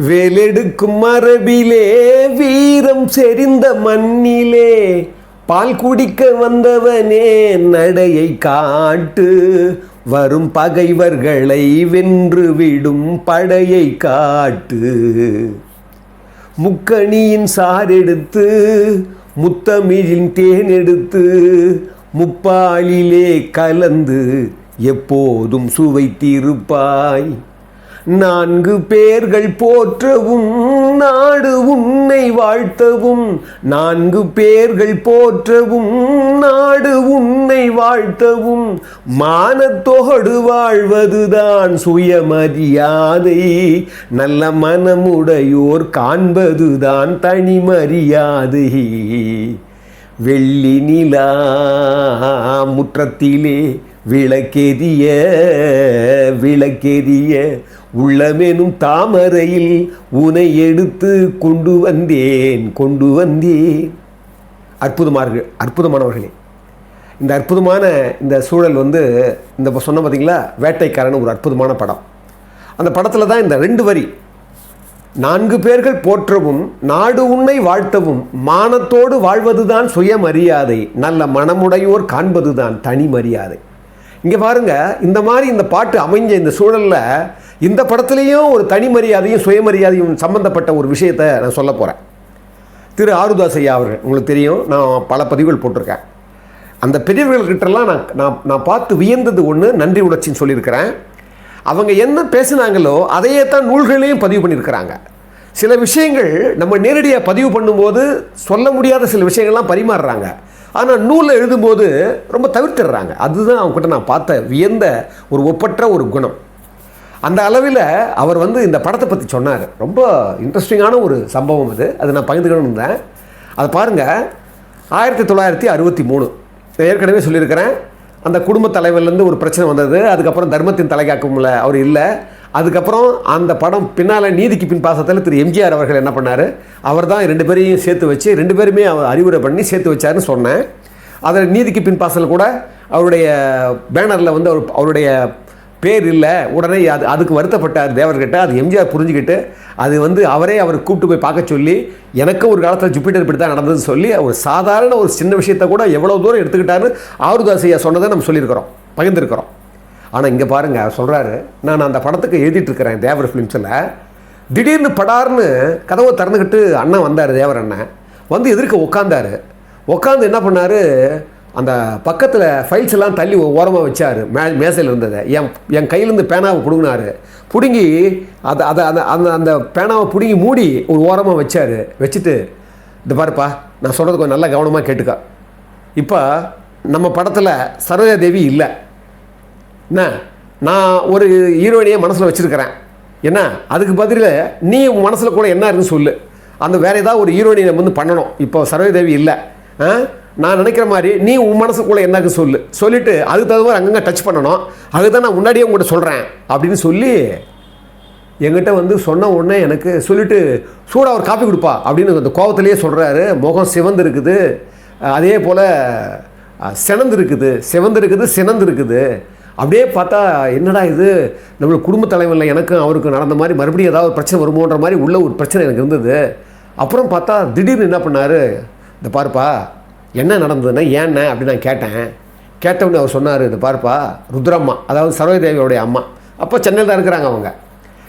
வேலெடுக்கும் மரபிலே வீரம் செறிந்த மண்ணிலே பால் குடிக்க வந்தவனே நடையை காட்டு. வரும் பகைவர்களை வென்று விடும் படையை காட்டு. முக்கணியின் சாரெடுத்து முத்தமிழின் தேன் எடுத்து முப்பாலிலே கலந்து எப்போதும் சுவைத்திருப்பாய். நான்கு பேர்கள் போற்றவும் நாடு உன்னை வாழ்த்தவும். நான்கு பேர்கள் போற்றவும் நாடு உன்னை வாழ்த்தவும். மானத்தோடு வாழ்வதுதான் சுயமரியாதை. நல்ல மனமுடையோர் காண்பதுதான் தனி மரியாதை. வெள்ளி நிலா முற்றத்திலே விளக்கெரிய விளக்கெரிய உள்ளமெனும் தாமரையில் உனை எடுத்து கொண்டு வந்தேன் கொண்டு வந்தேன். அற்புதமார்கள் அற்புதமானவர்களே. இந்த அற்புதமான இந்த சூழல் வந்து இந்த சொன்ன பார்த்தீங்களா வேட்டைக்காரன் ஒரு அற்புதமான படம். அந்த படத்தில் தான் இந்த ரெண்டு வரி. நான்கு பேர்கள் போற்றவும் நாடு உன்னை வாழ்த்தவும் மானத்தோடு வாழ்வதுதான் சுயமரியாதை நல்ல மனமுடையோர் காண்பதுதான் தனி மரியாதை இங்கே பாருங்க இந்த மாதிரி இந்த பாட்டு அமைஞ்ச இந்த சூழலில் இந்த படத்துலேயும் ஒரு தனி மரியாதையும் சுயமரியாதையும் சம்பந்தப்பட்ட ஒரு விஷயத்தை நான் சொல்ல போகிறேன் திரு ஆருதாஸ் ஐயா அவர்கள் உங்களுக்கு தெரியும் நான் பல பதிவுகள் போட்டிருக்கேன். அந்த பெரியவர்கள்கிட்டலாம் நான் நான் நான் பார்த்து வியந்தது ஒன்று நன்றி உணர்ச்சின்னு சொல்லியிருக்கிறேன். அவங்க என்ன பேசுனாங்களோ அதையே தான் நூல்களையும் பதிவு பண்ணியிருக்கிறாங்க. சில விஷயங்கள் நம்ம நேரடியாக பதிவு பண்ணும்போது சொல்ல முடியாத சில விஷயங்கள்லாம் பரிமாறுறாங்க. ஆனால் நூலில் எழுதும்போது ரொம்ப தவிர்த்துடுறாங்க. அதுதான் அவங்ககிட்ட நான் பார்த்த வியந்த ஒரு ஒப்பற்ற ஒரு குணம். அந்த அளவில் அவர் வந்து இந்த படத்தை பற்றி சொன்னார். ரொம்ப இன்ட்ரெஸ்டிங்கான ஒரு சம்பவம் அது. அது நான் பகிர்ந்துக்கணும்னு இருந்தேன். அதை பாருங்கள் ஆயிரத்தி தொள்ளாயிரத்தி அறுபத்தி மூணு. ஏற்கனவே சொல்லியிருக்கிறேன். அந்த குடும்ப தலைவர்லேருந்து ஒரு பிரச்சனை வந்தது. அதுக்கப்புறம் தர்மத்தின் தலைகாக்கும்ல அவர் இல்லை. அதுக்கப்புறம் அந்த படம் பின்னால் நீதிக்கு பின் பாசத்தில் திரு எம்ஜிஆர் அவர்கள் என்ன பண்ணார்? அவர் தான் ரெண்டு பேரையும் சேர்த்து வச்சு ரெண்டு பேருமே அவர் அறிவுரை பண்ணி சேர்த்து வச்சாருன்னு சொன்னேன். அதில் நீதிக்கு பின் பாசல் கூட அவருடைய பேனரில் வந்து அவர் அவருடைய பேர் இல்லை உடனே அது அதுக்கு வருத்தப்பட்டார் தேவர்கிட்ட அது எம்ஜிஆர் புரிஞ்சுக்கிட்டு அது வந்து அவரே அவர் கூப்பிட்டு போய் பார்க்க சொல்லி எனக்கும் ஒரு காலத்தில் ஜூப்பிட்டர் இப்படி தான் நடந்ததுன்னு சொல்லி ஒரு சாதாரண ஒரு சின்ன விஷயத்தை கூட எவ்வளோ தூரம் எடுத்துக்கிட்டாரு ஆருதாசையா சொன்னதை நம்ம சொல்லியிருக்கிறோம் பகிர்ந்துருக்கிறோம். ஆனால் இங்கே பாருங்க சொல்கிறாரு நான் அந்த படத்துக்கு எழுதிட்டுருக்கிறேன் தேவர் ஃபிலிம்ஸில் திடீர்னு படார்னு கதவை திறந்துக்கிட்டு அண்ணன் வந்தார் தேவர் அண்ணன். வந்து எதிர்க்க உட்காந்தாரு உட்காந்து என்ன பண்ணார் அந்த பக்கத்தில் ஃபைல்ஸ் எல்லாம் தள்ளி ஓரமாக வச்சார். மே மேசையில் இருந்ததை. என் என் கையிலேருந்து பேனாவை பிடுங்கினார். பிடுங்கி அதை அதை அந்த அந்த அந்த பேனாவை பிடுங்கி மூடி ஒரு ஓரமாக வச்சார். வச்சுட்டு இந்த பாருப்பா நான் சொல்கிறது கொஞ்சம் நல்லா கவனமாக கேட்டுக்கா. இப்போ நம்ம படத்தில் சரோஜா தேவி இல்லை. என்ன? நான் ஒரு ஹீரோயினியை மனசில் வச்சுருக்கிறேன். என்ன? அதுக்கு பதில் நீ உன் மனசில் கூட என்ன இருக்குன்னு சொல்லு. அந்த வேறு ஏதாவது ஒரு ஹீரோயினை வந்து பண்ணணும். இப்போ சரோஜதேவி இல்லை. ஆ? நான் நினைக்கிற மாதிரி நீ உன் மனசுக்குள்ளே என்னக்கு சொல்லு. சொல்லிவிட்டு அதுக்கு தகுந்த மாதிரி அங்கங்கே டச் பண்ணணும். அதுக்கு தான் நான் முன்னாடியே உங்கள்கிட்ட சொல்கிறேன் அப்படின்னு சொல்லி எங்கிட்ட வந்து சொன்ன உடனே எனக்கு சொல்லிவிட்டு சூடாக ஒரு காப்பி கொடுப்பா. அப்படின்னு அந்த கோபத்திலேயே சொல்கிறாரு முகம் சிவந்து இருக்குது அதே போல் சினந்து இருக்குது சிவந்து இருக்குது சினந்து இருக்குது அப்படியே பார்த்தா என்னடா இது? நம்மளுக்கு குடும்ப தலைவரில் எனக்கும் அவருக்கு நடந்த மாதிரி மறுபடியும் ஏதாவது ஒரு பிரச்சனை வருமோன்ற மாதிரி உள்ள ஒரு பிரச்சனை எனக்கு இருந்தது. அப்புறம் பார்த்தா திடீர்னு என்ன பண்ணார்? இந்த பாருப்பா என்ன நடந்ததுன்னா ஏன்ன அப்படின்னு நான் கேட்டேன். கேட்டவுடனே அவர் சொன்னார் இது பார்ப்பா ருத்ரம்மா அதாவது சரோஜதேவியோடைய அம்மா. அப்போ சென்னையில் தான் இருக்கிறாங்க அவங்க.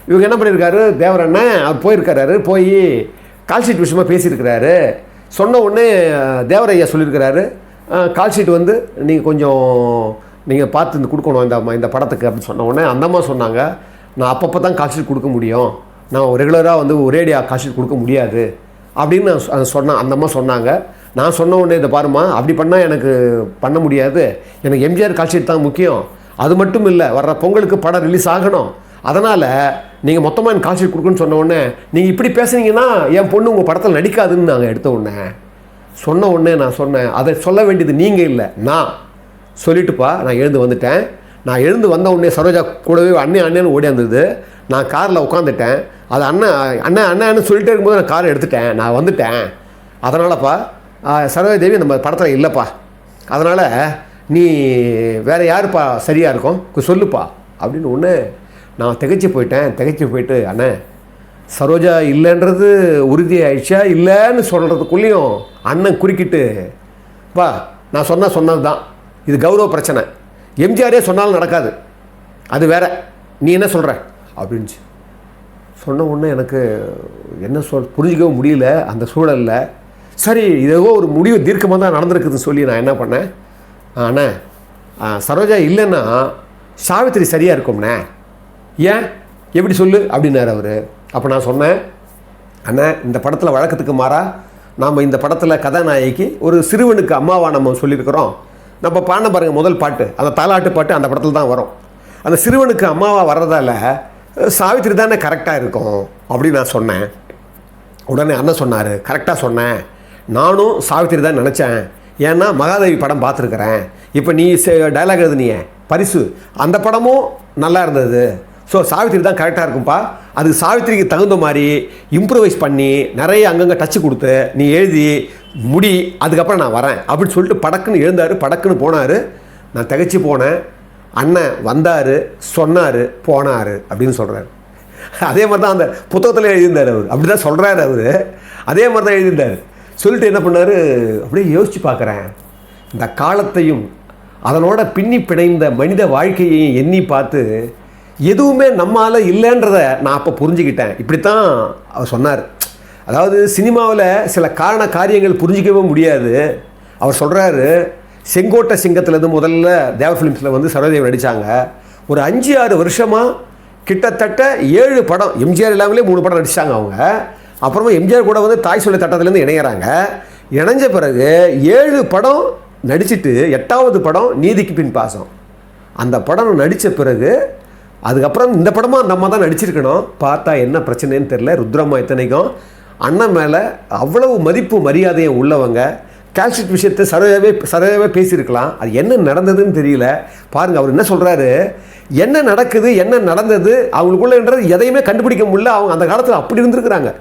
இவங்க என்ன பண்ணியிருக்காரு தேவரண்ணன் அவர் போயிருக்காரு போய் கால்ஷீட் விஷயமாக பேசியிருக்கிறாரு. சொன்ன உடனே தேவரையா சொல்லியிருக்கிறாரு கால்ஷீட் வந்து நீங்கள் கொஞ்சம் நீங்கள் பார்த்து இந்த கொடுக்கணும் இந்த இந்த படத்துக்கு அப்படின்னு சொன்ன உடனே அந்த அம்மா சொன்னாங்க நான் அப்பப்போ தான் கால் ஷீட் கொடுக்க முடியும். நான் ரெகுலராக வந்து ஒரேடியாக கால்ஷீட் கொடுக்க முடியாது. அப்படின்னு நான் சொன்னேன் அந்த அம்மா சொன்னாங்க. நான் சொன்ன உடனே இதை பாருமா அப்படி பண்ணால் எனக்கு பண்ண முடியாது. எனக்கு எம்ஜிஆர் கால்ஷீட் தான் முக்கியம். அது மட்டும் இல்லை வர்ற பொங்கலுக்கு படம் ரிலீஸ் ஆகணும். அதனால் நீங்கள் மொத்தமாக எனக்கு கால்ஷீட் கொடுக்குன்னு சொன்ன உடனே நீங்கள் இப்படி பேசுனீங்கன்னா என் பொண்ணு உங்கள் படத்தில் நடிக்காதுன்னு நாங்கள் எடுத்த உடனே சொன்ன உடனே நான் சொன்னேன். அதை சொல்ல வேண்டியது நீங்கள் இல்லை நான். சொல்லிட்டுப்பா நான் எழுந்து வந்துட்டேன். நான் எழுந்து வந்த உடனே சரோஜா கூடவே அண்ணன் அண்ணன் ஓடியாந்தது நான் காரில் உட்காந்துட்டேன் அது அண்ணன் அண்ணன் அண்ணன் சொல்லிட்டே இருக்கும்போது நான் காரை எடுத்துட்டேன். நான் வந்துட்டேன். அதனாலப்பா சரோஜா தேவி நம்ம படத்தில் இல்லைப்பா. அதனால் நீ வேறு யாருப்பா சரியாக இருக்கும்? சொல்லுப்பா. அப்படின்னு ஒன்று நான் திகைச்சு போயிட்டேன். திகைச்சு போயிட்டு அண்ணே சரோஜா இல்லைன்றது உறுதியாயிடுச்சா? இல்லைன்னு சொல்கிறதுக்குள்ளேயும் அண்ணன் குறுக்கிட்டு வா நான் சொன்ன சொன்னது தான் இது கௌரவ பிரச்சனை. எம்ஜிஆரே சொன்னாலும் நடக்காது. அது வேற. நீ என்ன சொல்கிற அப்படின்ச்சு சொன்ன உடனே எனக்கு என்ன சொல் புரிஞ்சிக்கவும் முடியல. அந்த சூழலில் சரி இதோ ஒரு முடிவு தீர்க்கமாக தான் நடந்திருக்குதுன்னு சொல்லி நான் என்ன பண்ணேன்? "ஆ, அண்ணே சரோஜா இல்லைன்னா சாவித்திரி சரியாக இருக்கும்ண்ணே. ஏன்? எப்படி சொல்லு? அப்படின்னாரு அவர். அப்போ நான் சொன்னேன் அண்ணே இந்த படத்தில் வழக்கத்துக்கு மாறா நாம் இந்த படத்தில் கதாநாயகிக்கு ஒரு சிறுவனுக்கு அம்மாவா நம்ம சொல்லியிருக்கிறோம் நம்ம பாடின பாருங்கள் முதல் பாட்டு. அந்த தாலாட்டு பாட்டு அந்த படத்தில் தான் வரும். அந்த சிறுவனுக்கு அம்மாவா வர்றதால சாவித்திரி தானே கரெக்டாக இருக்கும். அப்படின்னு நான் சொன்னேன். உடனே அண்ணன் சொன்னார் கரெக்டாக சொன்னேன். நானும் சாவித்திரி தான் நினச்சேன். ஏன்னா மகாதேவி படம் பார்த்துருக்குறேன். இப்போ நீ டைலாக் எழுதுனியே. பரிசு. அந்த படமும் நல்லா இருந்தது. ஸோ சாவித்திரி தான் கரெக்டாக இருக்கும்ப்பா அது சாவித்திரிக்கு தகுந்த மாதிரி இம்ப்ரூவைஸ் பண்ணி நிறைய அங்கங்கே டச்சு கொடுத்து நீ எழுதி முடி அதுக்கப்புறம் நான் வரேன். அப்படின்னு சொல்லிட்டு படக்குன்னு எழுந்தார். படக்குன்னு போனார். நான் திகைச்சு போனேன். அண்ணன் வந்தார். சொன்னார். போனார். அப்படின்னு சொல்கிறார் அதே மாதிரி தான் அந்த புத்தகத்தில் எழுதியிருந்தார் அவர். அப்படி தான் சொல்கிறாரு அவர். அதே மாதிரி தான் எழுதியிருந்தார். சொல்லிட்டு என்ன பண்ணார்? அப்படியே யோசித்து பார்க்குறேன். இந்த காலத்தையும் அதனோட பின்னி பிணைந்த மனித வாழ்க்கையையும் எண்ணி பார்த்து எதுவுமே நம்மால் இல்லைன்றத நான் அப்போ புரிஞ்சுக்கிட்டேன். இப்படித்தான் அவர் சொன்னார். அதாவது சினிமாவில் சில காரண காரியங்கள் புரிஞ்சிக்கவே முடியாது. அவர் சொல்கிறாரு செங்கோட்டை சிங்கத்துலேருந்து முதல்ல தேவ ஃபிலிம்ஸில் வந்து சரோதேவி நடித்தாங்க ஒரு அஞ்சு ஆறு வருஷமாக கிட்டத்தட்ட ஏழு படம் எம்ஜிஆர் இல்லாமலே மூணு படம் நடிச்சாங்க அவங்க. அப்புறமா எம்ஜிஆர் கூட வந்து தாய் சொல்லி தட்டத்துலேருந்து இணையறாங்க. இணைஞ்ச பிறகு ஏழு படம் நடிச்சுட்டு எட்டாவது படம் நீதிக்கு பின் பாசம். அந்த படம் நடித்த பிறகு அதுக்கப்புறம் இந்த படமாக அந்த அம்மா தான் நடிச்சிருக்கணும். பார்த்தா என்ன பிரச்சனைன்னு தெரில ருத்ரம்மா இத்தனைக்கும் அண்ணன் மேலே அவ்வளவு மதிப்பு மரியாதையும் உள்ளவங்க. கேல்ஷிட் விஷயத்தை சரவே சரவே பேசியிருக்கலாம். அது என்ன நடந்ததுன்னு தெரியல. பாருங்கள் அவர் என்ன சொல்கிறாரு என்ன நடக்குது என்ன நடந்தது அவங்களுக்குள்ளன்றது எதையுமே கண்டுபிடிக்க முடியல. அவங்க அந்த காலத்தில் அப்படி இருந்திருக்கிறாங்க.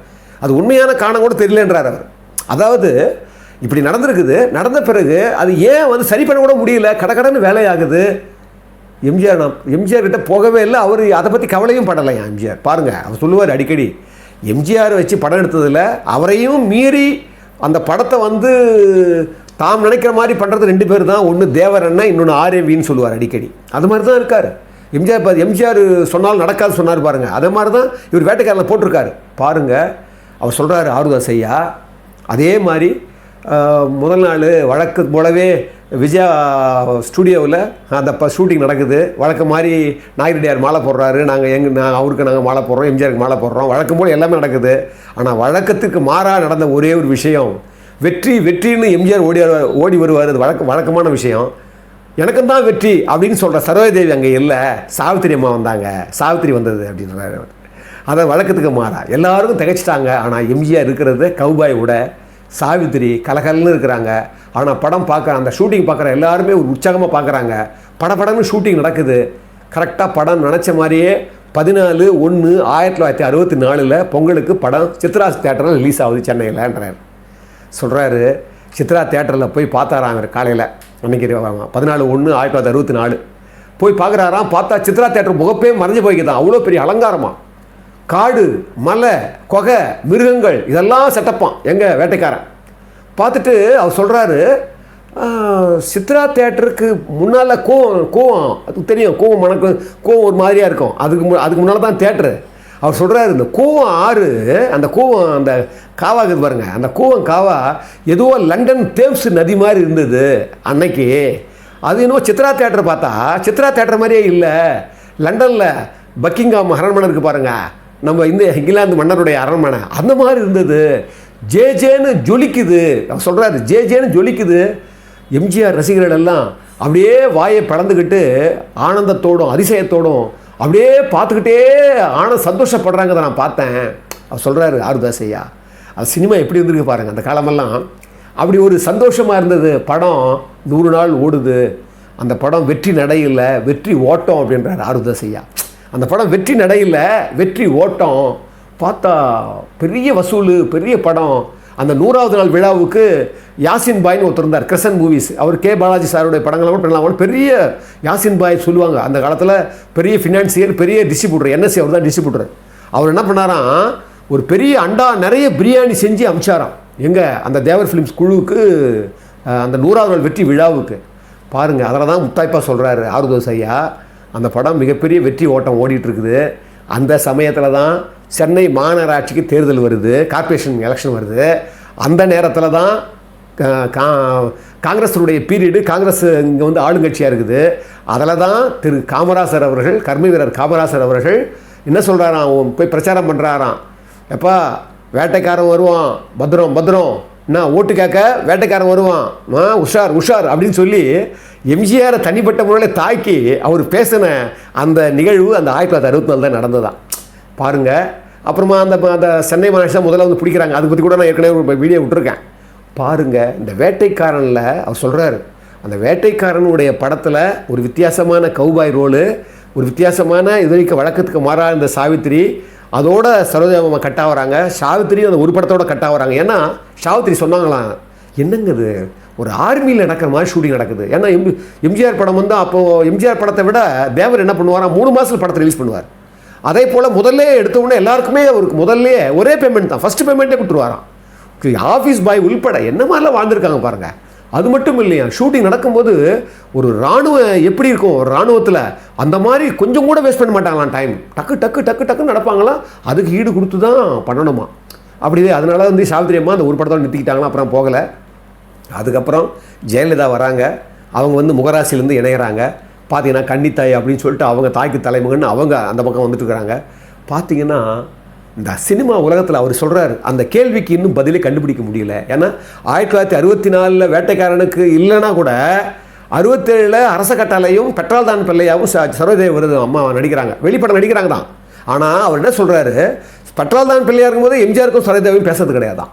அது உண்மையான காரணம் கூட தெரியலன்றார் அவர். அதாவது இப்படி நடந்திருக்குது நடந்த பிறகு அது ஏன் வந்து சரி பண்ண கூட முடியல கடக்கடன்னு வேலையாகுது. எம்ஜிஆர் நான் எம்ஜிஆர் கிட்ட போகவே இல்லை அவர் அதை பற்றி கவலையும் படலையா எம்ஜிஆர்? பாருங்கள் அவர் சொல்லுவார் அடிக்கடி எம்ஜிஆர் வச்சு படம் எடுத்ததில் அவரையும் மீறி அந்த படத்தை வந்து தாம் நினைக்கிற மாதிரி பண்ணுறது ரெண்டு பேர் தான் ஒன்று தேவர் இன்னொன்று ஆர்ஏவின்னு சொல்லுவார் அடிக்கடி. அது மாதிரி தான் இருக்கார். எம்ஜிஆர் பா- எம்ஜிஆர் சொன்னாலும் நடக்காது சொன்னார் பாருங்கள் அதே மாதிரி தான் இவர் வேட்டைக்காரில் போட்டிருக்காரு. பாருங்கள் அவர் சொல்கிறாரு ஆறுதாஸ் ஐயா அதே மாதிரி முதல் நாள் வழக்கு போலவே விஜயா ஸ்டூடியோவில் அந்த இப்போ ஷூட்டிங் நடக்குது. வழக்கம் மாதிரி நாயகடியார் மாலை போடுறாரு. நாங்கள் எங்கள் நான் அவருக்கு நாங்கள் மாலை போடுறோம் எம்ஜிஆருக்கு மாலை போடுறோம். வழக்கம் போல் எல்லாமே நடக்குது. ஆனால் வழக்கத்துக்கு மாறாக நடந்த ஒரே ஒரு விஷயம் வெற்றி வெற்றின்னு எம்ஜிஆர் ஓடி வருவார் ஓடி வருவார். அது வழக்க வழக்கமான விஷயம். எனக்கும் தான் வெற்றி அப்படின்னு சொல்கிற சரோஜதேவி அங்கே இல்லை. சாவித்திரி அம்மா வந்தாங்க. சாவித்திரி வந்தது அப்படின்றாரு அதை வழக்கத்துக்கு மாறா. எல்லாருக்கும் திகைச்சிட்டாங்க. ஆனால் எம்ஜிஆர் இருக்கிறது கவுபாய் விட சாவித்திரி கலகலன்னு இருக்கிறாங்க. ஆனால் படம் பார்க்குற அந்த ஷூட்டிங் பார்க்குற எல்லாருமே ஒரு உற்சாகமாக பார்க்குறாங்க. படப்படம்னு ஷூட்டிங் நடக்குது. கரெக்டாக படம் நினச்ச மாதிரியே பதினாலு ஒன்று ஆயிரத்தி தொள்ளாயிரத்தி அறுபத்தி நாலில் பொங்கலுக்கு படம் சித்ராஸ் தேட்டரில் ரிலீஸ் ஆகுது சென்னையில்ன்றார். சொல்கிறாரு சித்ரா தேட்டரில் போய் பார்த்தாராம் அவர் காலையில். அன்னைக்கு பதினாலு ஒன்று ஆயிரத்தி தொள்ளாயிரத்தி அறுபத்தி நாலு. போய் பார்க்குறாராம் பார்த்தா சித்ரா தேட்டர் முகப்பே மறைஞ்சு போய்க்குதான் அவ்வளோ பெரிய அலங்காரமாக காடு மலை கொகை மிருகங்கள் இதெல்லாம் செட்டப்பான் எங்கள் வேட்டைக்காரன்? பார்த்துட்டு அவர் சொல்கிறாரு சித்ரா தேட்டருக்கு முன்னால் கோவம் கோவம் அதுக்கு தெரியும் கோவம் மணக்கு கோவம் ஒரு மாதிரியாக இருக்கும். அதுக்கு மு- அதுக்கு முன்னால் தான் தேட்டரு. அவர் சொல்கிறாரு இந்த கோவம் ஆறு அந்த கோவம் அந்த காவா இருக்குது அந்த கோவம் காவா ஏதோ லண்டன் தேம்ஸ் நதி மாதிரி இருந்தது அன்னைக்கு. அது இன்னும் சித்ரா தேட்டர் பார்த்தா சித்ரா தேட்டர் மாதிரியே இல்லை. லண்டனில் பக்கிங்காம் அரண்மனை இருக்குது பாருங்கள் நம்ம இந்த இங்கிலாந்து மன்னருடைய அரண்மனை. அந்த மாதிரி இருந்தது. ஜே ஜேன்னு ஜொலிக்குது. அவர் சொல்கிறாரு ஜே ஜேன்னு ஜொலிக்குது. எம்ஜிஆர் ரசிகர்கள் எல்லாம் அப்படியே வாயை பிளந்துக்கிட்டு ஆனந்தத்தோடும் அதிசயத்தோடும் அப்படியே பார்த்துக்கிட்டே ஆன சந்தோஷப்படுறாங்கிறத நான் பார்த்தேன். அவர் சொல்கிறாரு ஆறுதாஸ் ஐயா அது சினிமா எப்படி இருந்திருக்கு பாருங்கள் அந்த காலமெல்லாம். அப்படி ஒரு சந்தோஷமாக இருந்தது. படம் நூறு நாள் ஓடுது. அந்த படம் வெற்றி நடையில் வெற்றி ஓட்டம் அப்படின்றாரு ஆறுதாஸ் ஐயா அந்த படம் வெற்றி நடையில் வெற்றி ஓட்டம் பார்த்தா பெரிய வசூல் பெரிய படம். அந்த நூறாவது நாள் விழாவுக்கு யாசின் பாய்னு ஒருத்தர் இருந்தார் கிரசன் மூவிஸ். அவர் கே. பாலாஜி சாருடைய படங்களை கூட பண்ணலாம். பெரிய யாசின் பாய் சொல்லுவாங்க. அந்த காலத்தில் பெரிய ஃபினான்சியர் பெரிய டிஸ்ட்ரிபியூட்டர் என்எஸ்சி அவர் தான் டிஸ்ட்ரிபியூட்டர் அவர் என்ன பண்ணாராம் ஒரு பெரிய அண்டா நிறைய பிரியாணி செஞ்சு அமிச்சாராம். எங்கே? அந்த தேவர் ஃபிலிம்ஸ் குழுவுக்கு அந்த நூறாவது நாள் வெற்றி விழாவுக்கு. பாருங்கள் அதில் தான் முத்தாய்ப்பா சொல்கிறாரு ஆறுதோஸ் ஐயா. அந்த படம் மிகப்பெரிய வெற்றி ஓட்டம் ஓடிட்டுருக்குது. அந்த சமயத்தில் தான் சென்னை மாநகராட்சிக்கு தேர்தல் வருது கார்ப்பரேஷன் எலெக்ஷன் வருது. அந்த நேரத்தில் தான் கா- கா- பீரியடு காங்கிரஸ் இங்கே வந்து ஆளுங்கட்சியாக இருக்குது. அதில் தான் திரு காமராசர் அவர்கள் கர்ம வீரர் காமராசர் அவர்கள் என்ன சொல்கிறாராம் போய் பிரச்சாரம் பண்ணுறாராம் எப்பா வேட்டைக்காரன் வருவான் பத்திரம் பத்திரம். நான் ஓட்டு கேட்க வேட்டைக்காரன் வருவான். ஆ உஷார் உஷார் அப்படின்னு சொல்லி எம்ஜிஆரை தனிப்பட்ட முறையில் தாக்கி அவர் பேசின அந்த நிகழ்வு அந்த ஆயிரத்தி தொள்ளாயிரத்தி அறுபத்தி நாலு தான் நடந்ததான் பாருங்க. அப்புறமா அந்த அந்த சென்னை மனசு தான் முதல்ல வந்து பிடிக்கிறாங்க. அதை பற்றி கூட நான் ஏற்கனவே ஒரு வீடியோ விட்டுருக்கேன். பாருங்கள் இந்த வேட்டைக்காரனில் அவர் சொல்கிறாரு அந்த வேட்டைக்காரனுடைய படத்தில் ஒரு வித்தியாசமான கௌபாய் ரோலு ஒரு வித்தியாசமான இது வரைக்கும் வழக்கத்துக்கு மாறாக இந்த சாவித்திரி அதோட சரோஜாம கட்டா வராங்க சாவித்திரி அந்த ஒரு படத்தோட கட்டா வராங்க ஏன்னா சாவித்திரி சொன்னாங்களாம் என்னங்கிறது ஒரு ஆர்மியில் நடக்கிற மாதிரி ஷூட்டிங் நடக்குது. ஏன்னா எம் எம்ஜிஆர் படம் வந்து அப்போது எம்ஜிஆர் படத்தை விட தேவர் என்ன பண்ணுவாரா மூணு மாதத்தில் படத்தை ரிலீஸ் பண்ணுவார். அதே போல் முதல்ல எடுத்தவுடனே எல்லாருக்குமே அவருக்கு முதல்லே ஒரே பேமெண்ட் தான். ஃபஸ்ட்டு பேமெண்ட்டே கொடுத்துருவாராம். ஆஃபீஸ் பாய் உள்பட என்ன மாதிரிலாம் வாழ்ந்துருக்காங்க பாருங்கள் அது மட்டும் இல்லையா? ஷூட்டிங் நடக்கும்போது ஒரு இராணுவம் எப்படி இருக்கும் ஒரு இராணுவத்தில் அந்த மாதிரி கொஞ்சம் கூட வேஸ்ட் பண்ண மாட்டாங்களாம் டைம் டக்கு டக்கு டக்கு டக்குன்னு நடப்பாங்களாம் அதுக்கு ஈடு கொடுத்து தான் பண்ணணுமா? அப்படியே அதனால வந்து சாவித்திரி அம்மா அந்த ஒரு படத்தோட நிறுத்திக்கிட்டாங்களா அப்புறம் போகலை. அதுக்கப்புறம் ஜெயலலிதா வராங்க. அவங்க வந்து முகராசிலேருந்து இணையிறாங்க. பார்த்தீங்கன்னா கன்னித்தாய் அப்படின்னு சொல்லிட்டு அவங்க தாய்க்கு தலைமகன் அவங்க அந்த பக்கம் வந்துட்டுருக்குறாங்க பார்த்தீங்கன்னா இந்த சினிமா உலகத்தில் அவர் சொல்கிறாரு அந்த கேள்விக்கு இன்னும் பதிலே கண்டுபிடிக்க முடியல. ஏன்னா ஆயிரத்தி தொள்ளாயிரத்தி அறுபத்தி நாலில் வேட்டைக்காரனுக்கு இல்லைன்னா கூட அறுபத்தேழில் அரச கட்டாலையும் பெட்ரால்தான் பிள்ளையாவும் ச விருது அம்மா நடிக்கிறாங்க. வெளிப்படம் நடிக்கிறாங்க தான். ஆனால் அவர் என்ன சொல்கிறாரு பெட்ரால்தான் பிள்ளையாக இருக்கும்போது எம்ஜிஆருக்கும் சரோதேவையும் பேசுறது கிடையாதான்.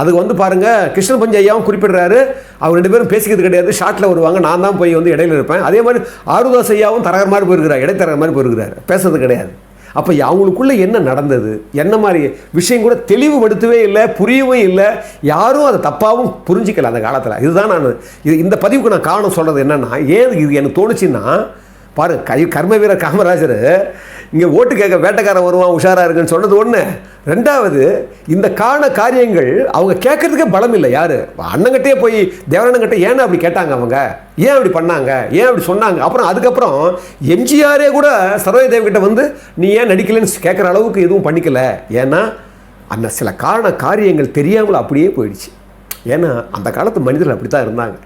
அதுக்கு வந்து பாருங்க கிருஷ்ண பஞ்ச ஐயாவும் குறிப்பிடுறாரு அவர் ரெண்டு பேரும் பேசிக்கிறது கிடையாது ஷார்ட்டில் வருவாங்க நான் தான் போய் வந்து இடையில இருப்பேன். அதே மாதிரி ஆறுதாஸ் ஐயாவும் தரகர் மாதிரி போயிருக்கிறார் இடைத்தரகர் மாதிரி போயிருக்கிறார் பேசுறது கிடையாது. அப்போ அவங்களுக்குள்ளே என்ன நடந்தது? என்ன மாதிரி விஷயம் கூட தெளிவுபடுத்தவே இல்லை புரியவும் இல்லை. யாரும் அதை தப்பாகவும் புரிஞ்சிக்கல அந்த காலத்தில். இதுதான் நான் இது இந்த பதிவுக்கு நான் காரணம் சொல்கிறது என்னென்னா ஏன் இது எனக்கு தோணுச்சுன்னா பாரு கை கர்ம வீரர் காமராஜர் இங்கே ஓட்டு கேட்க வேட்டைக்காரன் வருவான் உஷாராக இருக்குன்னு சொன்னது ஒன்று ரெண்டாவது இந்த காண காரியங்கள் அவங்க கேட்கறதுக்கே பலம் இல்லை யார்? அண்ணங்கிட்டே போய் தேவரண்ணங்கிட்ட ஏன் அப்படி கேட்டாங்க அவங்க? ஏன் அப்படி பண்ணாங்க? ஏன் அப்படி சொன்னாங்க? அப்புறம் அதுக்கப்புறம் எம்ஜிஆரே கூட சரோஜ தேவகிட்ட வந்து நீ ஏன் நடிக்கலைன்னு கேட்குற அளவுக்கு எதுவும் பண்ணிக்கல? ஏன்னா அந்த சில காரண காரியங்கள் தெரியாமல் அப்படியே போயிடுச்சு. ஏன்னா அந்த காலத்து மனிதர்கள் அப்படி தான் இருந்தாங்க.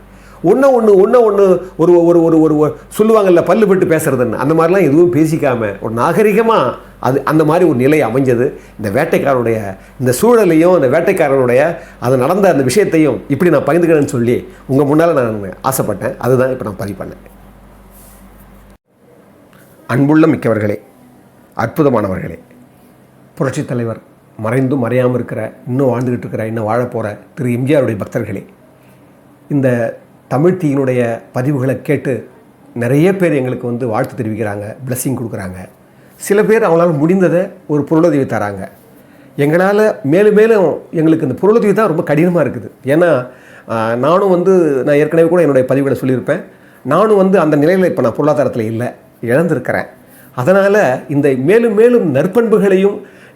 ஒன்று ஒன்று ஒன்று ஒன்று ஒரு ஒரு ஒரு ஒரு ஒரு சொல்லுவாங்கல்ல பல்லு பட்டு பேசுறதுன்னு. அந்த மாதிரிலாம் எதுவும் பேசிக்காமல் ஒரு நாகரிகமாக அது அந்த மாதிரி ஒரு நிலை அமைஞ்சது. இந்த வேட்டைக்காரனுடைய இந்த சூழலையும் அந்த வேட்டைக்காரனுடைய அது நடந்த அந்த விஷயத்தையும் இப்படி நான் பகிர்ந்துக்கிறேன்னு சொல்லி உங்கள் முன்னால் நான் ஆசைப்பட்டேன். அதுதான் இப்போ நான் பதிவு பண்ணேன். அன்புள்ள மிக்கவர்களே அற்புதமானவர்களே புரட்சித் தலைவர் மறைந்தும் மறையாமல் இருக்கிற இன்னும் வாழ்ந்துக்கிட்டு இருக்கிற இன்னும் வாழப் போகிற திரு எம்ஜிஆருடைய பக்தர்களே இந்த தமிழ்த்தியினுடைய பதிவுகளை கேட்டு நிறைய பேர் எங்களுக்கு வந்து வாழ்த்து தெரிவிக்கிறாங்க பிளஸ்ஸிங் கொடுக்குறாங்க. சில பேர் அவங்களால முடிந்ததை ஒரு பொருளுதவி தராங்க. எங்களால் மேலும் மேலும் எங்களுக்கு இந்த பொருளுதவி தான் ரொம்ப கடினமாக இருக்குது. ஏன்னா நானும் வந்து நான் ஏற்கனவே கூட என்னுடைய பதிவுகளை சொல்லியிருப்பேன். நானும் வந்து அந்த நிலையில் இப்போ நான் பொருளாதாரத்தில் இல்லை இழந்திருக்கிறேன். அதனால் இந்த மேலும் மேலும் நற்பண்புகளையும்